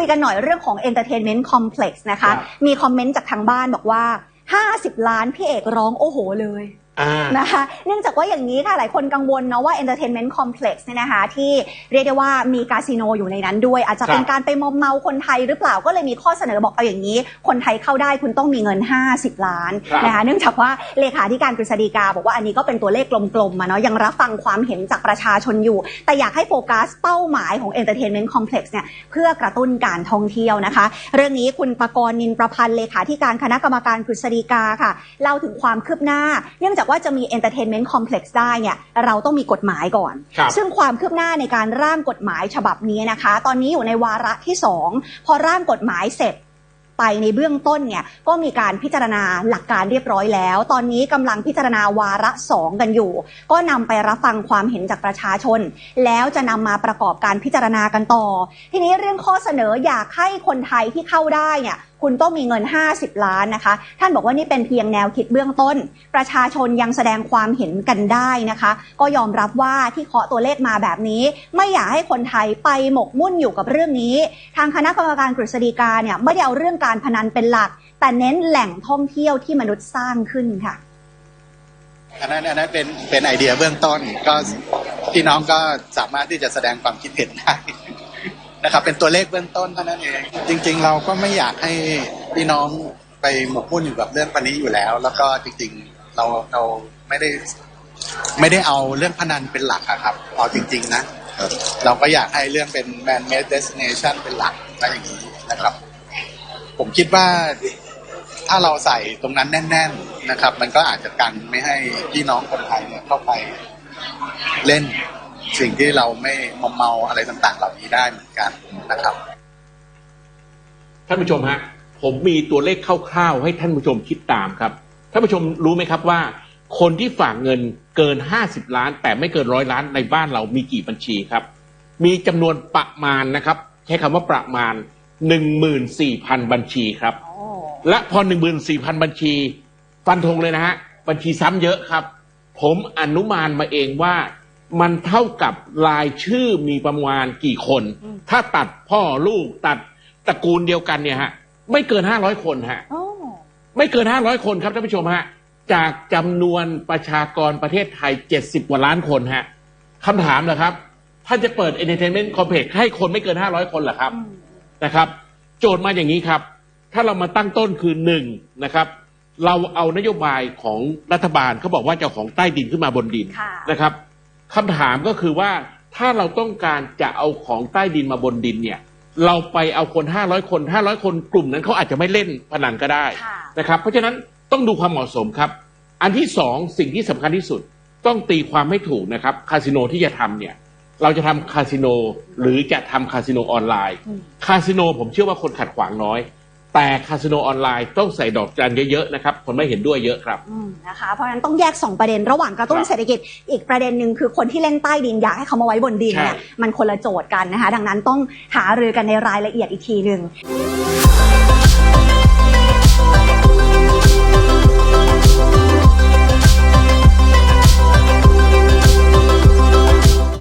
คุยกันหน่อยเรื่องของ Entertainment Complex นะคะครับมีคอมเมนต์จากทางบ้านบอกว่า 50 ล้านพี่เอกร้องโอ้โหเลยอ่านะคะเนื่องจากว่าอย่างนี้ค่ะหลายคนกังวลเนาะว่า Entertainment Complex เนี่ยนะคะ ที่เรียกได้ว่ามีคาสิโนอยู่ในนั้นด้วย อาจจะเป็นครับการไปมอมเมาคนไทยหรือเปล่าก็เลยมีข้อเสนอบอกเอาอย่างนี้ คนไทยเข้าได้คุณต้องมีเงิน 50 ล้านครับนะคะเนื่องจากว่าเลขาธิการกฤษฎีกา บอกว่าอันนี้ก็เป็นตัวเลขกลมๆมาเนาะยังรับฟังความเห็นจากประชาชนอยู่ แต่อยากให้โฟกัสเป้าหมายของ Entertainment Complex เนี่ยเพื่อกระตุ้นการท่องเที่ยวนะคะ เรื่องนี้คุณประกรณ์นินประพันธ์เลขาธิการคณะกรรมการกฤษฎีกาค่ะเล่าถึงความคืบหน้าเนื่องจากว่าจะมี Entertainment Complex ได้เนี่ยเราต้องมีกฎหมายก่อนครับซึ่งความคืบหน้าในการร่างกฎหมายฉบับนี้นะคะ ตอนนี้อยู่ในวาระที่ 2 พอร่างกฎหมายเสร็จไปในเบื้องต้นเนี่ยก็มีการพิจารณาหลักการเรียบร้อยแล้ว ตอนนี้กำลังพิจารณาวาระสองกันอยู่ ก็นำไปรับฟังความเห็นจากประชาชน แล้วจะนำมาประกอบการพิจารณากันต่อ ทีนี้เรื่องข้อเสนออยากให้คนไทยที่เข้าได้เนี่ย คุณต้องมีเงิน 50 ล้านนะคะ ท่านบอกว่านี่เป็นเพียงแนวคิดเบื้องต้น ประชาชนยังแสดงความเห็นกันได้นะคะ ก็ยอมรับว่าที่เคาะตัวเลขมาแบบนี้ ไม่อยากให้คนไทยไปหมกมุ่นอยู่กับเรื่องนี้ ทางคณะกรรมการกฤษฎีกาเนี่ยไม่ได้เอาเรื่องการพนันเป็นหลัก แต่เน้นแหล่งท่องเที่ยวที่มนุษย์สร้างขึ้นค่ะอันนั้นอันนั้นเป็นเป็นไอเดียเบื้องต้นก็พี่น้องก็สามารถที่จะแสดงความคิดเห็นได้ นะครับเป็นตัวเลขเบื้องต้นเท่านั้นเองจริง ๆ เราก็ไม่อยากให้พี่น้องไปหมกมุ่นอยู่กับเรื่องพันนี้อยู่แล้ว แล้วก็จริงๆเราเราไม่ได้ไม่ได้เอาเรื่องพนันเป็นหลักอะครับเอาจริง ๆ นะเราก็อยากให้เรื่องเป็น man made destination เป็นหลักอะไรอย่างนี้นะครับ ผมคิดว่าถ้าเราใส่ตรงนั้นแน่น ๆนะครับ มันก็อาจจะกันไม่ให้พี่น้องคนไทยเนี่ยเข้าไปเล่น สิ่งที่เราไม่มอมเมาอะไรต่างๆ เหล่านี้ได้เหมือนกันนะครับ ท่านผู้ชมฮะผมมีตัวเลขคร่าวๆให้ท่านผู้ชมคิดตามครับท่านผู้ชมรู้ไหมครับว่า คนที่ฝากเงินเกิน 50 ล้าน แต่ไม่เกินร้อยล้านในบ้านเรามีกี่บัญชีครับ มีจำนวนประมาณนะครับ ใช้คำว่าประมาณ 14,000 บัญชีครับ และพอ 14,000 บัญชี ฟันธงเลยนะฮะ บัญชีซ้ำเยอะครับ ผมอนุมานมาเองว่า มันเท่ากับรายชื่อมีประมาณกี่คนอืมถ้าตัดพ่อลูกตัดตระกูลเดียวกันเนี่ยฮะ ไม่เกิน500คนฮะไม่เกิน500คนครับท่านผู้ชมฮะ จากจำนวนประชากรประเทศไทย70กว่าล้านคนฮะคำถามนะครับท่านจะเปิด Entertainment Complex ให้คนไม่เกิน500คนเหรอครับนะครับ โจทย์มาอย่างนี้ครับ ถ้าเรามาตั้งต้นคือหนึ่งนะครับเราเอานโยบายของรัฐบาลเขาบอกว่าจะเอาของใต้ดินขึ้นมาบนดินค่ะนะครับ คำถามก็คือว่าถ้าเราต้องการจะเอาของใต้ดินมาบนดินเนี่ย เราไปเอาคน 500 คน 500 คนกลุ่มนั้นเขาอาจจะไม่เล่นพนันก็ได้ค่ะนะครับ เพราะฉะนั้นต้องดูความเหมาะสมครับ อันที่สองสิ่งที่สำคัญที่สุดต้องตีความให้ถูกนะครับคาสิโนที่จะทำเนี่ยเราจะทำคาสิโนหรือจะทำคาสิโนออนไลน์อืมคาสิโนผมเชื่อว่าคนขัดขวางน้อย แต่คาสิโนออนไลน์ต้องใส่ดอกจันเยอะๆนะครับคนไม่เห็นด้วยเยอะครับ อืมนะคะเพราะฉะนั้นต้องแยก 2 ประเด็นระหว่างกระตุ้นครับเศรษฐกิจ อีกประเด็นหนึ่งคือคนที่เล่นใต้ดินอยากให้เขามาไว้บนดินเนี่ยใช่ มันคนละโจทย์กันนะคะ ดังนั้นต้องหารือกันในรายละเอียดอีกทีหนึ่ง